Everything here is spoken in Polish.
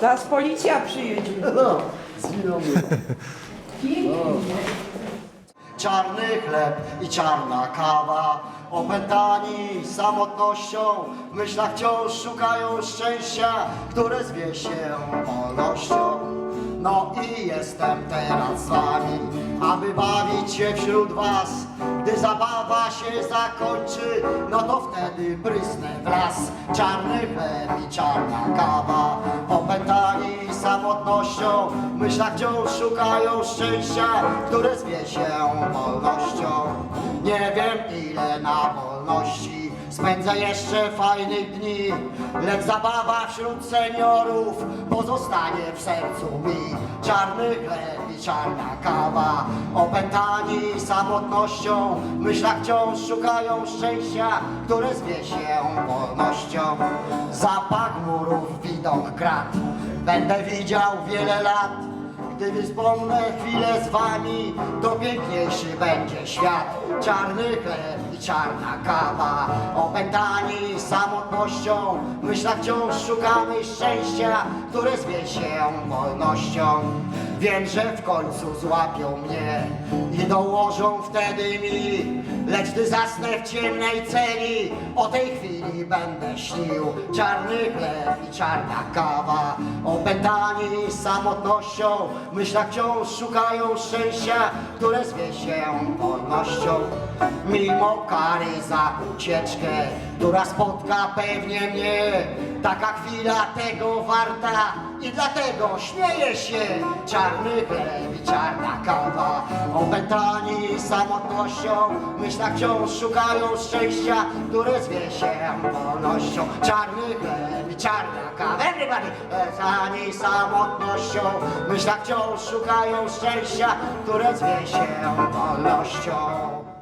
Zaraz policja przyjedzie. No, zginął mnie. Czarny chleb i czarna kawa, opętani samotnością, w myślach wciąż szukają szczęścia, które zwie się wolnością. No i jestem teraz z wami, aby bawić się wśród was. Gdy zabawa się zakończy, no to wtedy prysnę w las. Czarny chleb i czarna kawa, opętani samotnością, w myślach wciąż szukają szczęścia, które zwie się wolnością. Nie wiem ile na wolności spędzę jeszcze fajnych dni, lecz zabawa wśród seniorów pozostanie w sercu mi. Czarny chleb i czarna kawa, opętani samotnością, w myślach wciąż szukają szczęścia, które zwie się wolnością. Zapach murów, widok krat, będę widział wiele lat. Gdy wspomnę chwilę z wami, to piękniejszy będzie świat. Czarny chleb i czarna kawa, opętani samotnością, w myślach wciąż szukamy szczęścia, które zwie się wolnością. Wiem, że w końcu złapią mnie i dołożą wtedy mi, lecz gdy zasnę w ciemnej celi, o tej chwili będę śnił. Czarny chleb i czarna kawa, opętani samotnością, w myślach wciąż szukają szczęścia, które zwie się wolnością. Mimo kary za ucieczkę, która spotka pewnie mnie, taka chwila tego warta i dlatego śmieję się. Czarny chleb i czarna kawa, opętani samotnością, myślach wciąż szukają szczęścia, które zwie się wolnością. Czarny chleb i czarna kawa, everybody, opętani samotnością, myślach wciąż szukają szczęścia, które zwie się wolnością.